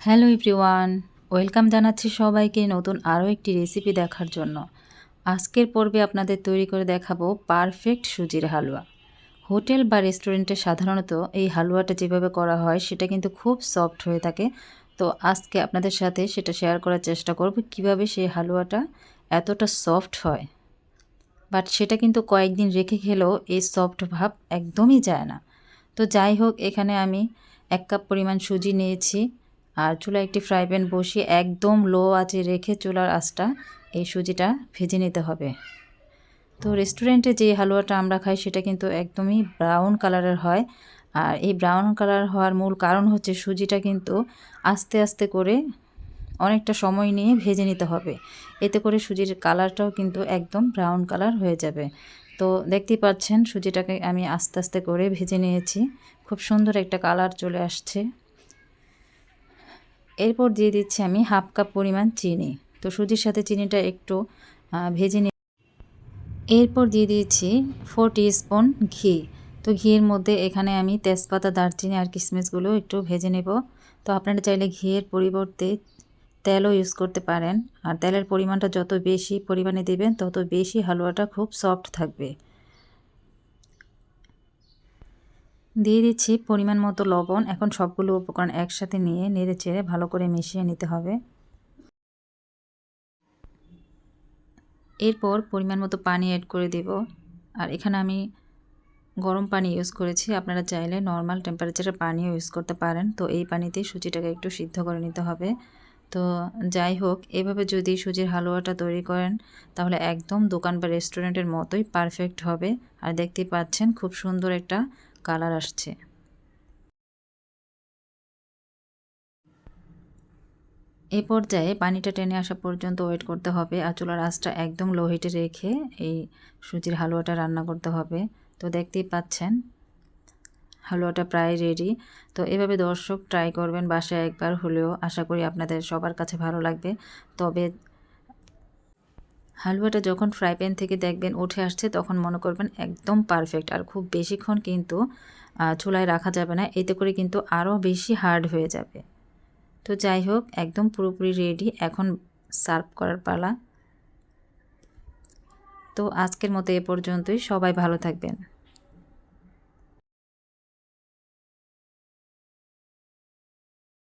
Hello everyone, welcome জানাচ্ছি সবাইকে নতুন আরও একটি রেসিপি দেখার জন্য। আজকের পর্বে আপনাদের তৈরি করে দেখাবো পারফেক্ট সুজির হালুয়া। হোটেল বা রেস্টুরেন্টে সাধারণত এই হালুয়াটা যেভাবে করা হয়, সেটা কিন্তু খুব সফট হয়ে থাকে। তো আজকে আপনাদের সাথে সেটা শেয়ার করার চেষ্টা করব কীভাবে সেই হালুয়াটা এতটা সফট হয়। বাট সেটা কিন্তু কয়েকদিন রেখে খেলেও এই সফট ভাব একদমই যায় না। তো যাই হোক, এখানে আমি এক কাপ পরিমাণ সুজি নিয়েছি। আর চুলা একটি ফ্রাই প্যান বসিয়ে একদম লো আঁচে রেখে চুলার আঁচটা, এই সুজিটা ভেজে নিতে হবে। তো রেস্টুরেন্টে যে হালুয়াটা আমরা খাই সেটা কিন্তু একদমই ব্রাউন কালারের হয়। আর এই ব্রাউন কালার হওয়ার মূল কারণ হচ্ছে সুজিটা কিন্তু আস্তে আস্তে করে অনেকটা সময় নিয়ে ভেজে নিতে হবে। এতে করে সুজির কালারটাও কিন্তু একদম ব্রাউন কালার হয়ে যাবে। তো দেখতেই পাচ্ছেন সুজিটাকে আমি আস্তে আস্তে করে ভেজে নিয়েছি। খুব সুন্দর একটা কালার চলে আসছে। এরপর দিয়ে দিচ্ছি আমি হাফ কাপ পরিমাণ চিনি। তো সুজির সাথে চিনিটা একটু ভেজে নিয়ে এরপর দিয়ে দিয়েছি ফোর স্পুন ঘি। তো ঘিয়ের মধ্যে এখানে আমি তেজপাতা, দারচিনি আর কিশমিশগুলো একটু ভেজে নেব। তো আপনারা চাইলে ঘিয়ের পরিবর্তে তেলও ইউজ করতে পারেন। আর তেলের পরিমাণটা যত বেশি পরিমাণে দেবেন, তত বেশি হালুয়াটা খুব সফট থাকবে। দিয়ে দিচ্ছি পরিমাণ মতো লবণ। এখন সবগুলো উপকরণ একসাথে নিয়ে নেড়ে চেড়ে ভালো করে মিশিয়ে নিতে হবে। এরপর পরিমাণ মতো পানি অ্যাড করে দেব। আর এখানে আমি গরম পানি ইউজ করেছি। আপনারা চাইলে নর্মাল টেম্পারেচারে পানিও ইউজ করতে পারেন। তো এই পানিতে সুজিটাকে একটু সিদ্ধ করে নিতে হবে। তো যাই হোক, এভাবে যদি সুজির হালুয়াটা তৈরি করেন, তাহলে একদম দোকান বা রেস্টুরেন্টের মতোই পারফেক্ট হবে। আর দেখতেই পাচ্ছেন, খুব সুন্দর একটা কালার আসছে। এ পর্যায়ে পানিটা টেনে আসা পর্যন্ত ওয়েট করতে হবে আর চুলার আঁচটা একদম লো হিটে রেখে এই সুজির হালুয়াটা রান্না করতে হবে। তো দেখতেই পাচ্ছেন, হালুয়াটা প্রায় রেডি তো এভাবে দর্শক ট্রাই করবেন বাসায় একবার হলেও। আশা করি আপনাদের সবার কাছে ভালো লাগবে। তবে হালুয়াটা যখন ফ্রাই প্যান থেকে দেখবেন উঠে আসছে, তখন মনে করবেন একদম পারফেক্ট আর খুব বেশিক্ষণ কিন্তু চুলায় রাখা যাবে না। এতে করে কিন্তু আরও বেশি হার্ড হয়ে যাবে। তো যাই হোক, একদম পুরোপুরি রেডি এখন সার্ভ করার পালা। তো আজকের মতো এ পর্যন্তই। সবাই ভালো থাকবেন।